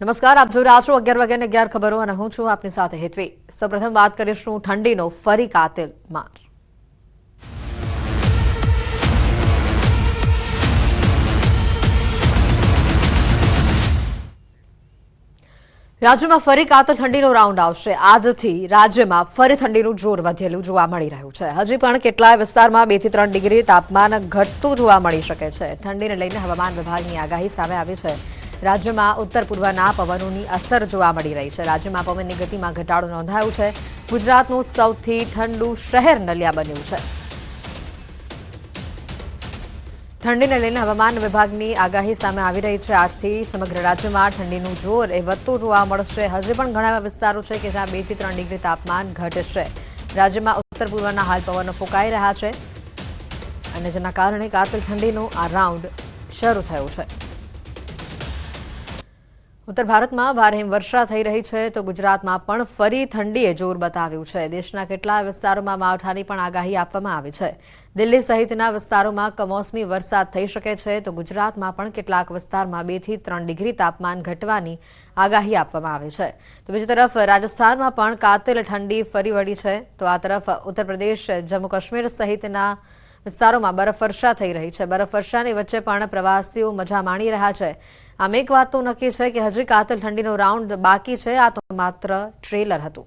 નમસ્કાર, આપ જોઈ રહ્યા છો અગિયાર વાગ્યાને અગિયાર ખબરો અને હું છું આપની સાથે હેતવી. સૌપ્રથમ વાત કરીશું ઠંડીનો, ફરી કાતિલ માર. રાજ્યમાં ફરી કાતલ ઠંડીનો રાઉન્ડ આવશે. આજથી રાજ્યમાં ફરી ઠંડીનું જોર વધેલું જોવા મળી રહ્યું છે. હજી પણ કેટલાય વિસ્તારમાં બેથી ત્રણ ડિગ્રી તાપમાન ઘટતું જોવા મળી શકે છે. ઠંડીને લઈને હવામાન વિભાગની આગાહી સામે આવી છે. રાજ્યમાં ઉત્તર પૂર્વના પવનોની અસર જોવા મળી રહી છે. રાજ્યમાં પવનની ગતિમાં ઘટાડો નોંધાયો છે. ગુજરાતનું સૌથી ઠંડુ શહેર નલિયા બન્યું છે. ઠંડીને લઈને હવામાન વિભાગની આગાહી સામે આવી રહી છે. આજથી સમગ્ર રાજ્યમાં ઠંડીનું જોર એ વધતું જોવા મળશે. હજી પણ ઘણા એવા વિસ્તારો છે કે જ્યાં બેથી ત્રણ ડિગ્રી તાપમાન ઘટશે. રાજ્યમાં ઉત્તર પૂર્વના હાલ પવનો ફૂંકાઈ રહ્યા છે અને જેના કારણે કાતિલ ઠંડીનો આ રાઉન્ડ શરૂ થયો છે. ઉત્તર ભારતમાં ભારે હિમવર્ષા થઈ રહી છે, તો ગુજરાતમાં પણ ફરી ઠંડીએ જોર બતાવ્યું છે. દેશના કેટલા વિસ્તારોમાં માવઠાની પણ આગાહી આપવામાં આવી છે. દિલ્હી સહિતના વિસ્તારોમાં કમોસમી વરસાદ થઈ શકે છે, તો ગુજરાતમાં પણ કેટલાક વિસ્તારમાં બેથી ત્રણ ડિગ્રી તાપમાન ઘટવાની આગાહી આપવામાં આવી છે. તો બીજી તરફ, રાજસ્થાનમાં પણ કાતિલ ઠંડી ફરી વળી છે. તો આ તરફ ઉત્તર પ્રદેશ જમ્મુ કાશ્મીર સહિતના વિસ્તારોમાં બરફવર્ષા થઈ રહી છે. બરફવર્ષાની વચ્ચે પણ પ્રવાસીઓ મજા માણી રહ્યા છે. આમ એક વાત તો નક્કી છે કે હજી કાતલ ઠંડીનો રાઉન્ડ બાકી છે, આ તો માત્ર ટ્રેલર હતું.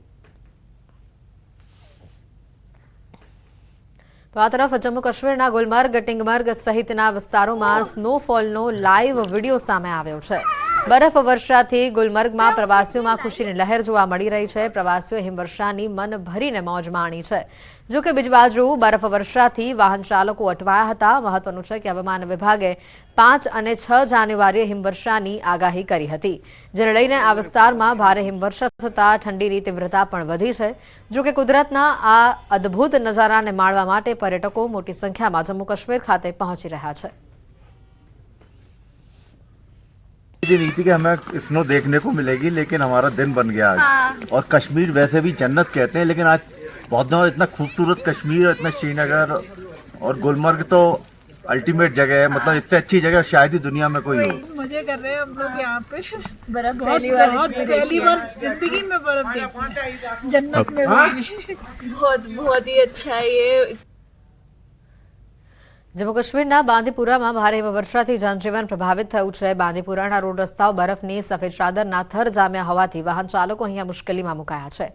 તો આ તરફ જમ્મુ કાશ્મીરના ગુલમર્ગ, ટિંગમર્ગ સહિતના વિસ્તારોમાં સ્નોફોલનો લાઈવ વીડિયો સામે આવ્યો છે. બરફ વર્ષાથી ગુલમર્ગમાં પ્રવાસીઓમાં ખુશીની લહેર જોવા મળી રહી છે. પ્રવાસીઓ હિમવર્ષાની મન ભરીને મોજ માણી છે. જો કે બીજી બાજુ બરફ વર્ષાથી વાહન ચાલકો અટવાયા હતા. મહત્વનું છે કે હવામાન વિભાગે પાંચ અને છ જાન્યુઆરીએ હિમવર્ષાની આગાહી કરી હતી. જેને લઈને આ વિસ્તારમાં ભારે હિમવર્ષા થતાં ઠંડીની તીવ્રતા પણ વધી છે. જો કે કુદરતના આ અદ્ભુત નજારાને માણવા માટે પર્યટકો મોટી સંખ્યામાં જમ્મુ કાશ્મીર ખાતે પહોંચી રહ્યા છે. ये नहीं थी कि हमें स्नो देखने को मिलेगी लेकिन हमारा दिन बन गया आज। हाँ। और कश्मीर वैसे भी जन्नत कहते हैं लेकिन आज बहुत दिनों इतना खूबसूरत कश्मीर और इतना श्रीनगर और गुलमर्ग तो अल्टीमेट जगह है मतलब इससे अच्छी जगह शायद ही दुनिया में कोई हो। मज़े कर रहे हैं हम लोग यहाँ पे। बर्फ़ पहली बार बहुत पहली बार ज़िंदगी में बर्फ़ जन्नत में बहुत बहुत ही अच्छा है ये। જમ્મુ કાશ્મીરના બાંદીપુરામાં ભારે વર્ષાથી જનજીવન પ્રભાવિત થયું છે. બાંદીપુરાના રોડ રસ્તાઓ બરફની સફેદ ચાદરના થર જામ્યા હોવાથી વાહન ચાલકો અહીંયા મુશ્કેલીમાં મુકાયા છે.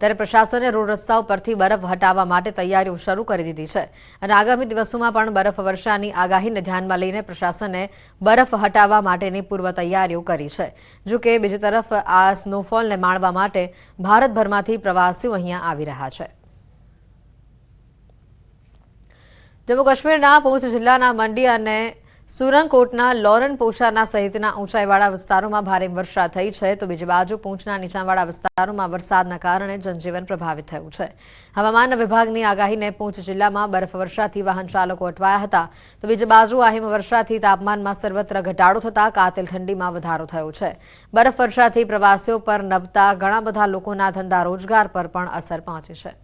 ત્યારે પ્રશાસને રોડ રસ્તાઓ પરથી બરફ હટાવવા માટે તૈયારીઓ શરૂ કરી દીધી છે અને આગામી દિવસોમાં પણ બરફ વર્ષાની આગાહીને ધ્યાનમાં લઈને પ્રશાસને બરફ હટાવવા માટેની પૂર્વ તૈયારીઓ કરી છે. જો કે બીજી તરફ આ સ્નોફોલને માણવા માટે ભારતભરમાંથી પ્રવાસીઓ અહીંયા આવી રહ્યા છે. જમ્મુ કાશ્મીરના પૂંછ જિલ્લાના મંડી અને સુરંગકોટના લોરન પોશાના સહિતના ઊંચાઈવાળા વિસ્તારોમાં ભારે વર્ષા થઈ છે. તો બીજી બાજુ પૂંછના નીચાણવાળા વિસ્તારોમાં વરસાદના કારણે જનજીવન પ્રભાવિત થયું છે. હવામાન વિભાગની આગાહીને પૂંછ જિલ્લામાં બરફવર્ષાથી વાહન ચાલકો અટવાયા હતા. તો બીજી બાજુ આ હિમવર્ષાથી તાપમાનમાં સર્વત્ર ઘટાડો થતાં કાતિલ ઠંડીમાં વધારો થયો છે. બરફવર્ષાથી પ્રવાસીઓ પર નભતા ઘણા બધા લોકોના ધંધા રોજગાર પર પણ અસર પહોંચી છે.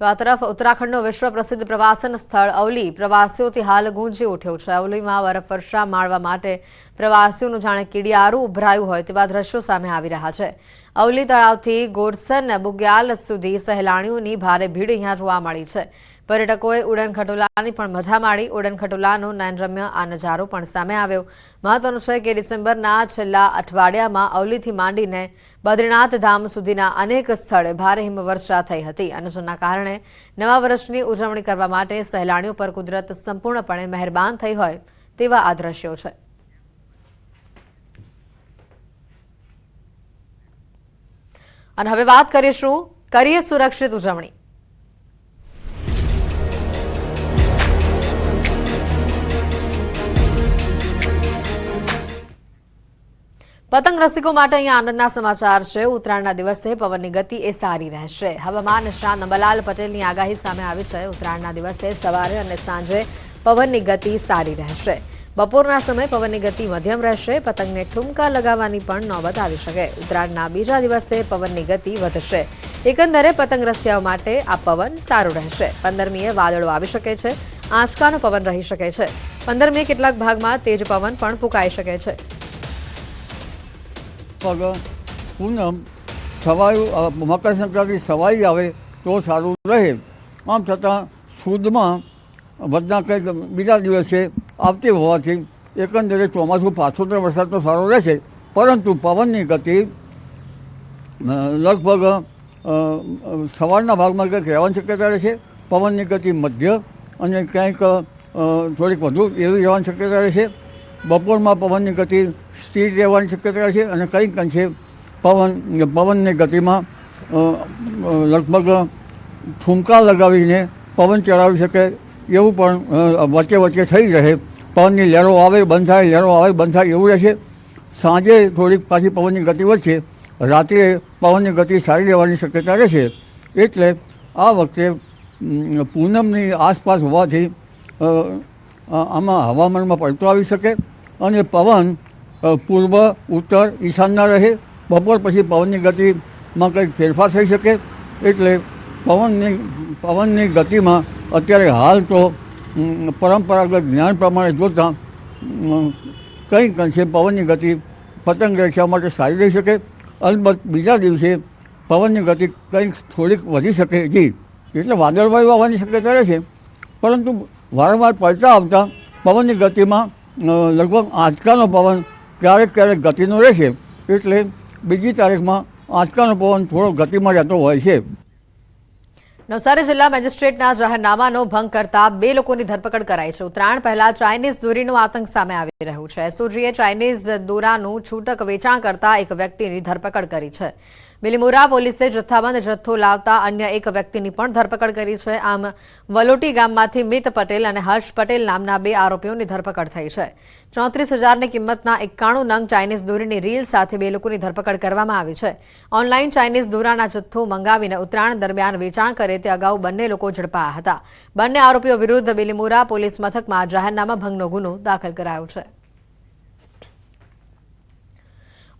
તો આ તરફ ઉત્તરાખંડનો વિશ્વ પ્રસિદ્ધ પ્રવાસન સ્થળ અવલી પ્રવાસીઓથી હાલ ગુંજી ઉઠ્યો છે. અવલીમાં બરફવર્ષા માણવા માટે પ્રવાસીઓનું જાણે કીડિયારું ઉભરાયું હોય તેવા દ્રશ્યો સામે આવી રહ્યા છે. અવલી તળાવથી ગોરસન બુગ્યાલ સુધી સહેલાણીઓની ભારે ભીડ અહીંયા જોવા મળી છે. પર્યટકોએ ઉડન ખટોલાની પણ મજા માણી. ઉડન ખટોલાનો નયનરમ્ય આ નજારો પણ સામે આવ્યો. મહત્વનું છે કે ડિસેમ્બરના છેલ્લા અઠવાડિયામાં અવલીથી માંડીને બદ્રીનાથ ધામ સુધીના અનેક સ્થળે ભારે હિમવર્ષા થઈ હતી. અને જેના કારણે નવા વર્ષની ઉજવણી કરવા માટે સહેલાણીઓ પર કુદરત સંપૂર્ણપણે મહેરબાન થઈ હોય તેવા આ દ્રશ્યો છે. અને હવે વાત કરીશું કરીએ સુરક્ષિત ઉજવણી. પતંગ રસિકો માટે અહીંયા આનંદના સમાચાર છે. ઉત્તરાયણના દિવસે પવનની ગતિ એ સારી રહેશે. હવામાન નિષ્ણાત નંબલાલ પટેલની આગાહી સામે આવી છે. ઉત્તરાયણના દિવસે સવારે અને સાંજે પવનની ગતિ સારી રહેશે. બપોરના સમયે પવનની ગતિ મધ્યમ રહેશે. પતંગને ઠુમકા લગાવવાની પણ નોબત આવી શકે. ઉત્તરાયણના બીજા દિવસે પવનની ગતિ વધશે. એકંદરે પતંગ રસિયાઓ માટે આ પવન સારું રહેશે. પંદરમીએ વાદળો આવી શકે છે. આંચકાનો પવન રહી શકે છે. પંદરમી કેટલાક ભાગમાં તેજ પવન પણ ફૂંકાઈ શકે છે. પગ. પૂનમ સવાયું મકરસંક્રાંતિ મકર સંક્રાંતિ સવાઈ આવે તો સારું રહે. આમ છતાં સુદમાં વધના કંઈક બીજા દિવસે આવતી હોવાથી એકંદરે ચોમાસું પાછોતર વરસાદ તો સારો રહેશે. પરંતુ પવનની ગતિ લગભગ સવારના ભાગમાં કંઈક રહેવાની શક્યતા રહેશે. પવનની ગતિ મધ્ય અને ક્યાંક થોડીક વધુ એવી રહેવાની શક્યતા રહેશે. બપોરમાં પવનની ગતિ સ્થિર રહેવાની શક્યતા રહેશે અને કંઈક અંશે પવન, પવનની ગતિમાં લગભગ ઠુમકા લગાવીને પવન ચડાવી શકે એવું પણ વચ્ચે વચ્ચે થઈ રહે. પવનની લહેરો આવે બંધ થાય લહેરો આવે બંધ થાય એવું રહેશે સાંજે થોડીક પાછી પવનની ગતિ વધશે. રાત્રે પવનની ગતિ સારી રહેવાની શક્યતા રહેશે. એટલે આ વખતે પૂનમની આસપાસ હોવાથી આમાં હવામાનમાં પલટો આવી શકે. અને પવન પૂર્વ, ઉત્તર, ઈશાનના રહે. બપોર પછી પવનની ગતિમાં કંઈક ફેરફાર થઈ શકે. એટલે પવનની પવનની ગતિમાં અત્યારે હાલ તો પરંપરાગત જ્ઞાન પ્રમાણે જોતાં કંઈક અંશે પવનની ગતિ પતંગ રખ્યા માટે સારી રહી શકે. અલબત્ત બીજા દિવસે પવનની ગતિ કંઈક થોડીક વધી શકે. જી, એટલે વાદળવાયુ આવવાની શક્યતા રહે છે. પરંતુ વારંવાર પડતા આવતા પવનની ગતિમાં લગભગ આંચકાનો પવન ક્યારેક ક્યારેક ગતિનો રહેશે, એટલે બીજી તારીખમાં આંચકાનો પવન થોડો ગતિમાં રહેતો હોય છે. નવસારી જિલ્લા મેજિસ્ટ્રેટના જાહેરનામાનો ભંગ કરતા બે લોકોની ધરપકડ કરાઈ છે. ઉત્તરાયણ પહેલા ચાઇનીઝ દોરીનો આતંક સામે આવી રહ્યું છે. એસઓજીએ ચાઇનીઝ દોરાનું છૂટક વેચાણ કરતા એક વ્યક્તિની ધરપકડ કરી છે. બિલીમોરા પોલીસે જથ્થાબંધ જથ્થો લાવતા અન્ય એક વ્યક્તિની પણ ધરપકડ કરી છે. આમ વલોટી ગામમાંથી મિત પટેલ અને હર્ષ પટેલ નામના બે આરોપીઓની ધરપકડ થઈ છે. ચોત્રીસ હજારની કિંમતના એકાણું નંગ ચાઇનીઝ દોરીની રીલ સાથે બે લોકોની ધરપકડ કરવામાં આવી છે. ઓનલાઈન ચાઇનીઝ દોરાના જથ્થો મંગાવીને ઉત્તરાયણ દરમિયાન વેચાણ કરે તે અગાઉ બંને લોકો ઝડપાયા હતા. બંને આરોપીઓ વિરુદ્ધ બિલીમોરા પોલીસ મથકમાં જાહેરનામા ભંગનો ગુનો દાખલ કરાયો છે.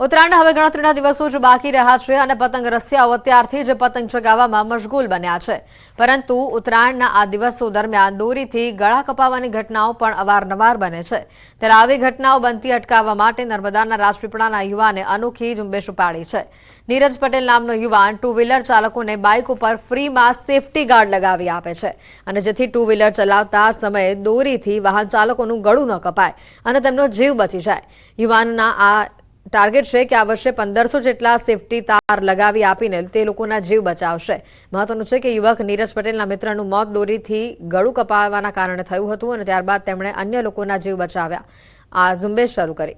ઉત્તરાયણના હવે ગણતરીના દિવસો જ બાકી રહ્યા છે અને પતંગ રસિયાઓ અત્યારથી જ પતંગ ચગાવવામાં મશગુલ બન્યા છે. પરંતુ ઉત્તરાયણના આ દિવસો દરમિયાન દોરીથી ગળા કપાવવાની ઘટનાઓ પણ અવારનવાર બને છે. ત્યારે આવી ઘટનાઓ બનતી અટકાવવા માટે નર્મદાના રાજપીપળાના યુવાને અનોખી ઝુંબેશ ઉપાડી છે. નીરજ પટેલ નામનો યુવાન ટુ વ્હીલર ચાલકોને બાઇક ઉપર ફ્રીમાં સેફટી ગાર્ડ લગાવી આપે છે અને જેથી ટુ વ્હીલર ચલાવતા સમયે દોરીથી વાહન ચાલકોનું ગળું ન કપાય અને તેમનો જીવ બચી જાય. યુવાનના આ ટાર્ગેટ છે કે આ વર્ષે પંદરસો જેટલા સેફટી તાર લગાવી આપીને તે લોકોના જીવ બચાવશે. મહત્વનું છે કે યુવક નીરજ પટેલના મિત્રનું મોત દોરીથી ગળું કપાવવાના કારણે થયું હતું અને ત્યારબાદ તેમણે અન્ય લોકોના જીવ બચાવ્યા. આ ઝુંબેશ શરૂ કરી.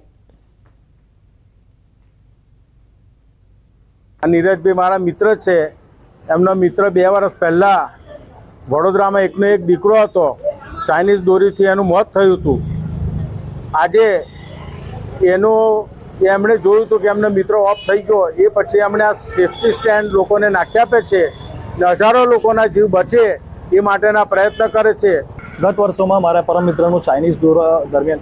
નીરજભાઈ મારા મિત્ર છે. એમનો મિત્ર બે વર્ષ પહેલાં વડોદરામાં એકનો એક દીકરો હતો. ચાઇનીઝ દોરીથી એનું મોત થયું હતું. આજે એનું એમણે જોયું હતું કે એમનો મિત્રો ઓફ થઈ ગયો, એ પછી એમણે આ સેફટી સ્ટેન્ડ લોકોને નાખી આપે છે હજારો લોકોના જીવ બચે એ માટેના પ્રયત્ન કરે છે. ગત વર્ષોમાં મારા પરમ મિત્રનું ચાઇનીઝ દોર દરમિયાન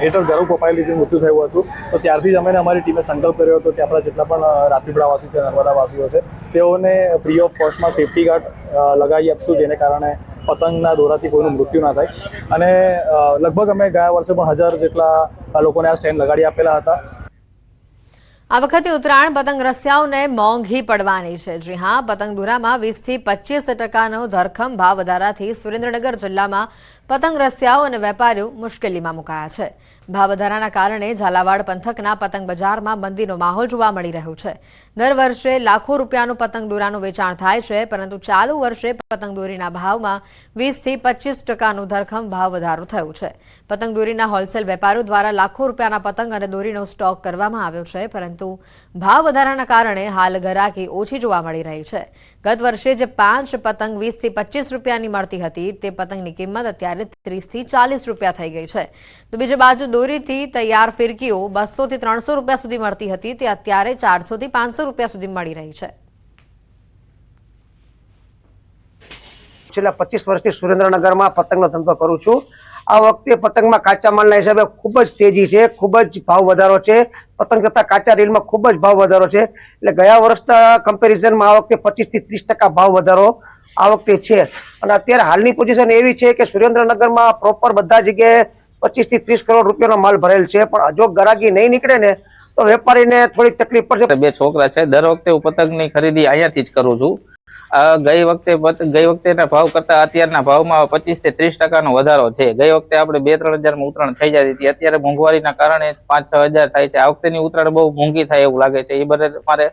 હેઠળ ગળું કપાઈ લીધું મૃત્યુ થયું હતું. તો ત્યારથી જ અમે અમારી ટીમે સંકલ્પ કર્યો હતો કે આપણા જેટલા પણ રાજપીપળાવાસી છે, નર્મદાવાસીઓ છે, તેઓને ફ્રી ઓફ કોસ્ટમાં સેફટી ગાર્ડ લગાવી આપશું, જેને કારણે પતંગના દોરાથી કોઈનું મૃત્યુ ના થાય. અને લગભગ અમે ગયા વર્ષે પણ હજાર જેટલા લોકોને આ સ્ટેન્ડ લગાડી આપેલા હતા. આ વખતે ઉત્તરાયણ પતંગ રસિયાઓને મોંઘી પડવાની છે. જી હા, પતંગ દોરામાં વીસથી પચીસ ટકાનો ધરખમ ભાવ વધારાથી સુરેન્દ્રનગર જિલ્લામાં પતંગ રસિયાઓ અને વેપારીઓ મુશ્કેલીમાં મુકાયા છે. ભાવ કારણે ઝાલાવાડ પંથકના પતંગ બજારમાં મંદીનો માહોલ જોવા મળી રહ્યો છે. દર વર્ષે લાખો રૂપિયાનું પતંગ દોરાનું વેચાણ થાય છે, પરંતુ ચાલુ વર્ષે પતંગ દોરીના ભાવમાં વીસથી પચીસ ટકાનું ધરખમ ભાવ વધારો થયો છે. પતંગ દોરીના હોલસેલ વેપારીઓ દ્વારા લાખો રૂપિયાના પતંગ અને દોરીનો સ્ટોક કરવામાં આવ્યો છે, પરંતુ ભાવ વધારાના કારણે હાલ ગરાકી ઓછી જોવા મળી રહી છે. ગત વર્ષે જે પાંચ પતંગ વીસથી પચીસ રૂપિયાની મળતી હતી, તે પતંગની કિંમત અત્યારે ત્રીસથી ચાલીસ રૂપિયા થઈ ગઈ છે. તો બીજી બાજુ દોરીથી તૈયાર ફિરકીઓ બસોથી ત્રણસો રૂપિયા સુધી મળતી હતી. તે અત્યારે ચારસોથી પાંચસો રૂપિયા સુધી મળી રહી છે. છેલ્લા પચીસ વર્ષથી સુરેન્દ્રનગરમાં પતંગનો ધંધો કરું છું. આ વખતે પતંગમાં કાચા માલના હિસાબે ખૂબ જ તેજી છે, ખૂબ જ ભાવ વધારો છે. પતંગ કરતાં કાચા રીલમાં ખૂબ જ ભાવ વધારો છે. એટલે ગયા વર્ષના કમ્પેરિઝનમાં આ વખતે પચીસથી ત્રીસ ટકા ભાવ વધારો આ વખતે છે. અને અત્યારે હાલની પોઝિશન એવી છે કે સુરેન્દ્રનગરમાં પ્રોપર બધા જગ્યાએ પચીસથી ત્રીસ કરોડ રૂપિયાનો માલ ભરેલ છે. પણ જો ગરાગી નહીં નીકળે ને, તો વેપારીને થોડીક તકલીફ પડશે. બે છોકરા છે, દર વખતે હું પતંગની ખરીદી અહીંયાથી જ કરું છું. ગઈ વખતે ગઈ વખતેના ભાવ કરતા અત્યારના ભાવમાં પચીસથી ત્રીસ ટકાનો વધારો છે. ગઈ વખતે આપણે બે ત્રણ હજારમાં ઉત્તરાયણ થઈ જતી હતી. અત્યારે મોંઘવારીના કારણે પાંચ છ હજાર થાય છે. આ વખતેની ઉત્તરાયણ બહુ મોંઘી થાય એવું લાગે છે. એ બધે મારે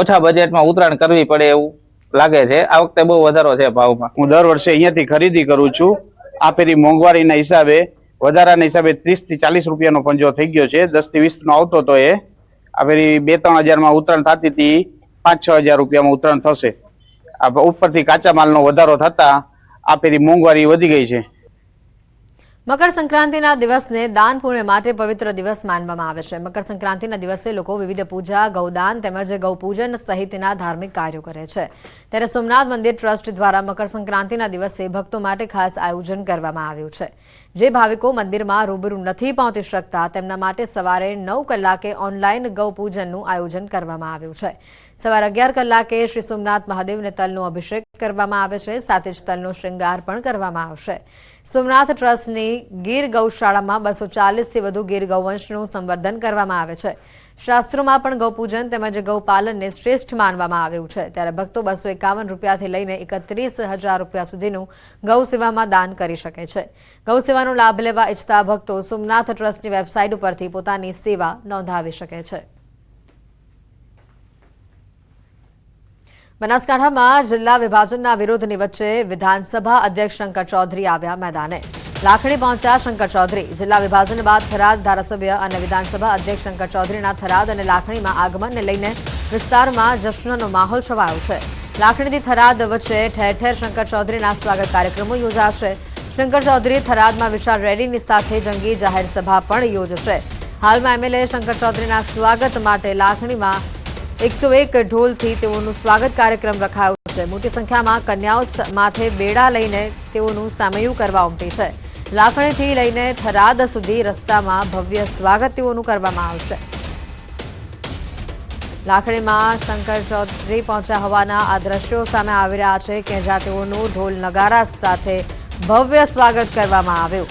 ઓછા બજેટમાં ઉતરાણ કરવી પડે એવું લાગે છે. આ વખતે બહુ વધારો છે ભાવમાં. હું દર વર્ષે અહીંયાથી ખરીદી કરું છું. આ ફેરી મોંઘવારીના હિસાબે, વધારાના હિસાબે ત્રીસથી ચાલીસ રૂપિયાનો પંજો થઈ ગયો છે. દસથી વીસ નો આવતો તો એ. આ ફેરી બે ત્રણ હજારમાં ઉત્તરાયણ થતી હતી. પાંચ છ હજાર રૂપિયામાં ઉત્તરાયણ થશે. આ ઉપરથી કાચા માલનો વધારો થતા આ ફેરી મોંઘવારી વધી ગઈ છે. મકર સંક્રાંતિના દિવસને દાન પુણ્ય માટે પવિત્ર દિવસ માનવામાં આવે છે. મકર સંક્રાંતિના દિવસે લોકો વિવિધ પૂજા, ગૌદાન તેમજ ગૌપૂજન સહિતના ધાર્મિક કાર્યો કરે છે. ત્યારે સોમનાથ મંદિર ટ્રસ્ટ દ્વારા મકર સંક્રાંતિના દિવસે ભક્તો માટે ખાસ આયોજન કરવામાં આવ્યું છે. જે ભાવિકો મંદિરમાં રૂબરૂ નથી પહોંચી શકતા તેમના માટે સવારે નવ કલાકે ઓનલાઈન ગૌપૂજનનું આયોજન કરવામાં આવ્યું છે. સવારે અગિયાર કલાકે શ્રી સોમનાથ મહાદેવને તલનો અભિષેક કરવામાં આવે છે. સાથે જ તલનો શ્રૃંગાર પણ કરવામાં આવશે. સોમનાથ ટ્રસ્ટની ગીર ગૌશાળામાં બસો ચાલીસથી વધુ ગીર ગૌવંશનું સંવર્ધન કરવામાં આવે છે. શાસ્ત્રોમાં પણ ગૌપૂજન તેમજ ગૌપાલનને શ્રેષ્ઠ માનવામાં આવ્યું છે. ત્યારે ભક્તો બસો એકાવન રૂપિયાથી લઈને એકત્રીસ હજાર રૂપિયા સુધીનું ગૌસેવામાં દાન કરી શકે છે. ગૌ સેવાનો લાભ લેવા ઇચ્છતા ભક્તો સોમનાથ ટ્રસ્ટની વેબસાઇટ ઉપરથી પોતાની સેવા નોંધાવી શકે છે. બનાસકાંઠામાં જિલ્લા વિભાજનના વિરોધની વચ્ચે વિધાનસભા અધ્યક્ષ શંકર ચૌધરી આવ્યા મેદાને. લાખણી પહોંચ્યા શંકર ચૌધરી. જિલ્લા વિભાજન બાદ થરાદ ધારાસભ્ય અને વિધાનસભા અધ્યક્ષ શંકર ચૌધરીના થરાદ અને લાખણીમાં આગમનને લઈને વિસ્તારમાં જશ્નનો માહોલ છવાયો છે. લાખણીથી થરાદ વચ્ચે ઠેર ઠેર શંકર ચૌધરીના સ્વાગત કાર્યક્રમો યોજાશે. શંકર ચૌધરી થરાદમાં વિશાળ રેલીની સાથે જંગી જાહેર સભા પણ યોજશે. હાલમાં એમએલએ શંકર ચૌધરીના સ્વાગત માટે લાખણીમાં એકસો એક ઢોલથી તેઓનું સ્વાગત કાર્યક્રમ રખાયો છે. મોટી સંખ્યામાં કન્યાઓ માથે બેડા લઈને તેઓનું સામયું કરવા ઉમટી છે. લાખણીથી લઈને થરાદ સુધી રસ્તામાં ભવ્ય સ્વાગત તેઓનું કરવામાં આવશે લાખણીમાં શંકર ચૌધરી પહોંચ્યા હોવાના આ દ્રશ્યો સામે આવી રહ્યા છે કે જ્યાં તેઓનું ઢોલ નગારા સાથે ભવ્ય સ્વાગત કરવામાં આવ્યું.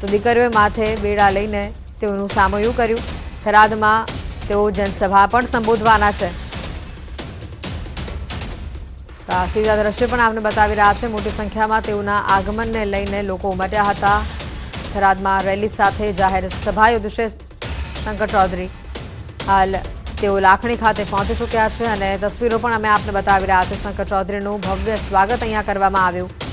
તો દીકરીઓએ માથે બેડા લઈને તેઓનું સામયું કર્યું. થરાદમાં તેઓ જનસભા પણ સંબોધવાના છે. આ સીધા દ્રશ્ય પણ આપને બતાવી રહ્યા છે, મોટી સંખ્યામાં તેઓના આગમનને લઈને લોકો ઉમટ્યા હતા. થરાદમાં રેલી સાથે જાહેર સભા યોજશે શંકર ચૌધરી. હાલ તેઓ લાખણી ખાતે પહોંચી ચૂક્યા છે અને તસવીરો પણ અમે આપને બતાવી રહ્યા છે શંકર ચૌધરીનું ભવ્ય સ્વાગત અહીંયા કરવામાં આવ્યું.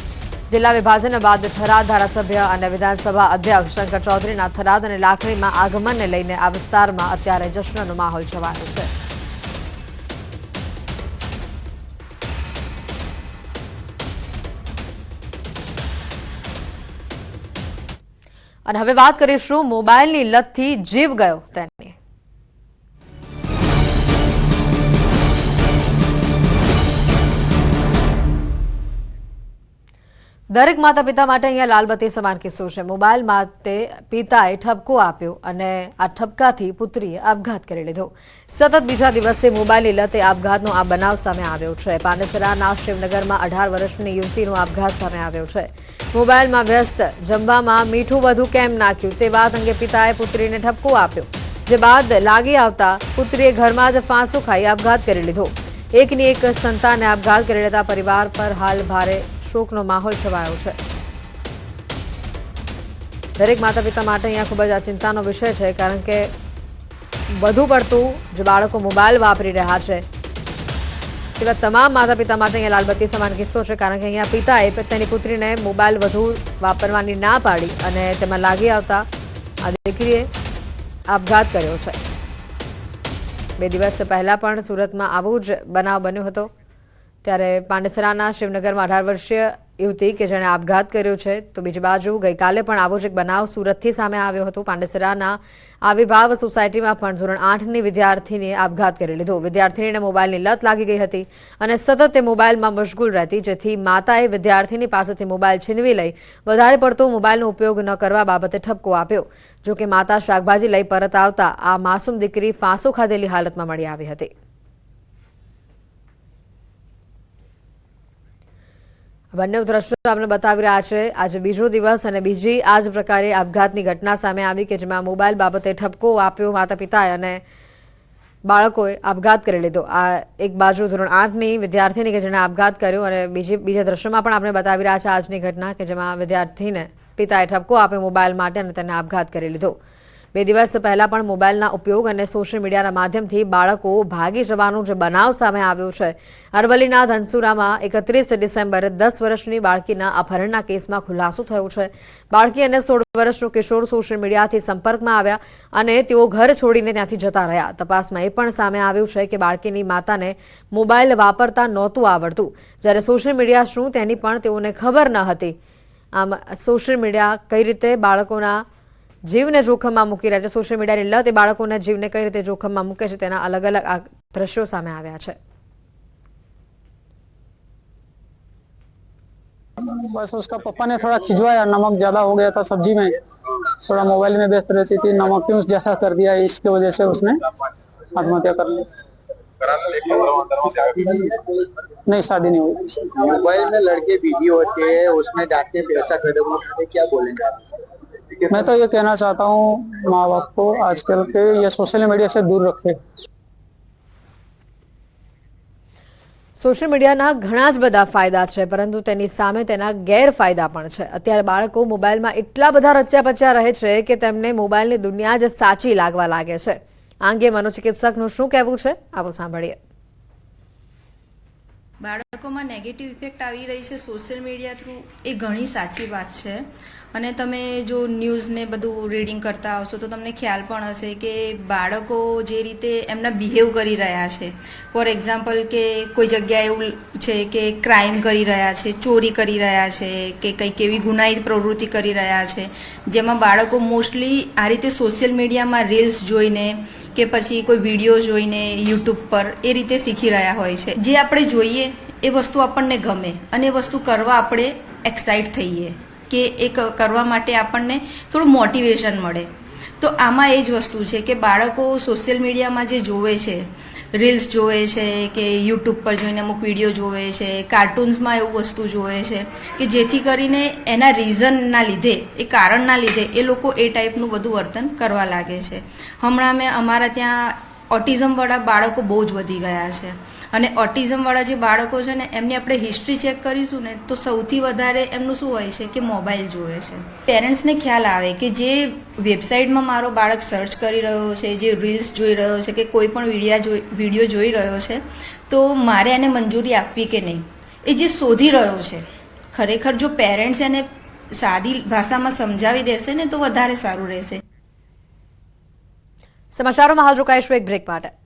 જિલ્લા વિભાજન બાદ થરાદ ધારાસભ્ય અને વિધાનસભા અધ્યક્ષ શંકર ચૌધરીના થરાદ અને લાખણીમાં આગમનને લઈને આ વિસ્તારમાં અત્યારે જશ્નનો માહોલ છવાયો છે. અને હવે વાત કરીશું મોબાઈલની લતથી જીવ ગયો તેની. દરેક માતા પિતા માટે અહીંયા લાલબત્તી સમાન કિસ્સો છે. મોબાઈલ માટે પિતાએ ઠપકો આપ્યો અને આ ઠપકાથી પુત્રીએ આપઘાત કરી લીધો. સતત બીજા દિવસે મોબાઈલની લતે આપઘાતનો આ બનાવ સામે આવ્યો છે. પાનેસરાના શિવનગરમાં અઢાર વર્ષની યુવતીનો આપઘાત સામે આવ્યો છે. મોબાઈલમાં વ્યસ્ત, જમવામાં મીઠું વધુ કેમ નાખ્યું તે વાત અંગે પિતાએ પુત્રીને ઠપકો આપ્યો. જે બાદ લાગી આવતા પુત્રીએ ઘરમાં જ ફાંસો ખાઈ આપઘાત કરી લીધો. એકની એક સંતાને આપઘાત કરી લેતા પરિવાર પર હાલ ભારે શોકનો માહોલ છવાયો છે. દરેક માતા પિતા માટે અહીંયા ખૂબ જ આ ચિંતાનો વિષય છે, કારણ કે વધુ પડતું જે બાળકો મોબાઈલ વાપરી રહ્યા છે. એવા તમામ માતા પિતા માટે અહીંયા લાલબત્તી સમાન કિસ્સો છે, કારણ કે અહીંયા પિતાએ તેની પુત્રીને મોબાઈલ વધુ વાપરવાની ના પાડી અને તેમાં લાગી આવતા આ દીકરીએ આપઘાત કર્યો છે. બે દિવસ પહેલા પણ સુરતમાં આવો જ બનાવ બન્યો હતો. ત્યારે પાંડેસરાના શિવનગરમાં અઢાર વર્ષીય યુવતી કે જેણે આપઘાત કર્યો છે, તો બીજી બાજુ ગઈકાલે પણ આવો જ એક બનાવ સુરતથી સામે આવ્યો હતો. પાંડેસરાના આવિભાવ સોસાયટીમાં પણ ધોરણ આઠની વિદ્યાર્થીનીએ આપઘાત કરી લીધો. વિદ્યાર્થીનીને મોબાઈલની લત લાગી ગઈ હતી અને સતત તે મોબાઈલમાં મશગુલ રહેતી, જેથી માતાએ વિદ્યાર્થીની પાસેથી મોબાઈલ છીનવી લઈ વધારે પડતો મોબાઈલનો ઉપયોગ ન કરવા બાબતે ઠપકો આપ્યો. જો કે માતા શાકભાજી લઈ પરત આવતા આ માસૂમ દીકરી ફાંસો ખાધેલી હાલતમાં મળી આવી હતી. બંને દ્રશ્યો આપણે બતાવી રહ્યા છે. આજે બીજો દિવસ અને બીજી આ જ પ્રકારે આપઘાતની ઘટના સામે આવી કે જેમાં મોબાઈલ બાબતે ઠપકો આપ્યો માતા પિતાએ અને બાળકોએ આપઘાત કરી લીધો. આ એક બાજુ ધોરણ આઠની વિદ્યાર્થીની કે જેણે આપઘાત કર્યો અને બીજી બીજા દ્રશ્યોમાં પણ આપણે બતાવી રહ્યા છે આજની ઘટના કે જેમાં વિદ્યાર્થીને પિતાએ ઠપકો આપ્યો મોબાઈલ માટે અને તેને આપઘાત કરી લીધો. બે દિવસ પહેલા પણ મોબાઈલના ઉપયોગ અને સોશિયલ મીડિયાના માધ્યમથી બાળકો ભાગી જવાનો જે બનાવ સામે આવ્યો છે. અરવલ્લીના ધનસુરામાં એકત્રીસ ડિસેમ્બરે દસ વર્ષની બાળકીના અપહરણના કેસમાં ખુલાસો થયો છે. બાળકી અને સોળ વર્ષનો કિશોર સોશિયલ મીડિયાથી સંપર્કમાં આવ્યા અને તેઓ ઘર છોડીને ત્યાંથી જતા રહ્યા. તપાસમાં એ પણ સામે આવ્યું છે કે બાળકીની માતાને મોબાઈલ વાપરતા નહોતું આવડતું. જ્યારે સોશિયલ મીડિયા શું તેની પણ તેઓને ખબર ન હતી. આમ સોશિયલ મીડિયા કઈ રીતે બાળકોના જીવને જોખમમાં મૂકી રહ્યા છે સોશિયલ મીડિયાની લત એ બાળકોના જીવને કઈ રીતે જોખમમાં મૂકે છે તેના અલગ અલગ આ દ્રશ્યો સામે આવ્યા છે बस उसका पापा ने थोड़ा खिंचवाया नमक ज्यादा हो गया था सब्जी में थोड़ा मोबाइल में व्यस्त रहती थी नमक क्यों ज्यादा कर दिया इसके वजह से उसने आत्महत्या कर ली नहीं शादी नहीं हुई मोबाइल में लड़के वीडियो होते हैं उसमें जाके पैसा कदम उठाते क्या बोलेंगे आप मैं तो ये कहना चाहता हूँ माँ बाप को आजकल के ये सोशल मीडिया से दूर रखे સોશિયલ મીડિયાના ઘણા જ બધા ફાયદા છે પરંતુ તેની સામે તેના ગેરફાયદા પણ છે અત્યારે બાળકો મોબાઈલમાં એટલા બધા રચ્યા પચ્યા રહે છે કે તેમને મોબાઈલની દુનિયા જ સાચી લાગવા લાગે છે આ અંગે મનોચિકિત્સકનું શું કહેવું છે આવો સાંભળીએ બાળકોમાં નેગેટિવ ઇફેક્ટ આવી રહી છે સોશિયલ મીડિયા થ્રુ એ ઘણી સાચી વાત છે અને તમે જો ન્યૂઝને બધું રીડિંગ કરતા આવશો તો તમને ખ્યાલ પણ હશે કે બાળકો જે રીતે એમના બિહેવ કરી રહ્યા છે. ફોર એક્ઝામ્પલ કે કોઈ જગ્યાએ એવું છે કે ક્રાઇમ કરી રહ્યા છે, ચોરી કરી રહ્યા છે, કે કંઈક એવી ગુનાહિત પ્રવૃત્તિ કરી રહ્યા છે, જેમાં બાળકો મોસ્ટલી આ રીતે સોશિયલ મીડિયામાં રીલ્સ જોઈને કે પછી કોઈ વીડિયો જોઈને યુટ્યુબ પર એ રીતે શીખી રહ્યા હોય છે. જે આપણે જોઈએ એ વસ્તુ આપણને ગમે અને એ વસ્તુ કરવા આપણે એક્સાઇટ થઈએ. કે એ કરવા માટે આપણને થોડું મોટિવેશન મળે. તો આમાં એ જ વસ્તુ છે કે બાળકો સોશિયલ મીડિયામાં જે જોવે છે રીલ્સ જોવે છે, કે યુટ્યુબ પર જોઈને અમુક વીડિયો જોવે છે કાર્ટૂન્સમાં એવું વસ્તુ જોવે છે, કે જેથી કરીને એના રીઝનના લીધે, એ કારણના લીધે એ લોકો એ ટાઈપનું બધું વર્તન કરવા લાગે છે. હમણાં મેં અમારા ત્યાં ઓટિઝમવાળા બાળકો બહુ જ વધી ગયા છે. અને ઓટિઝમવાળા જે બાળકો છે ને, એમની આપણે હિસ્ટ્રી ચેક કરીશું ને, તો સૌથી વધારે એમનું શું હોય છે કે મોબાઈલ જોવે છે. પેરેન્ટ્સને ખ્યાલ આવે કે જે વેબસાઇટમાં મારો બાળક સર્ચ કરી રહ્યો છે, જે રીલ્સ જોઈ રહ્યો છે કે કોઈ પણ વિડિયા જોઈ વીડિયો જોઈ રહ્યો છે, તો મારે એને મંજૂરી આપવી કે નહીં? એ જે શોધી રહ્યો છે, ખરેખર જો પેરેન્ટ્સ એને સાદી ભાષામાં સમજાવી દેશે ને, તો વધારે સારું રહેશે. સમાચારોમાં હાલ રોકાઈશું એક બ્રેક માટે.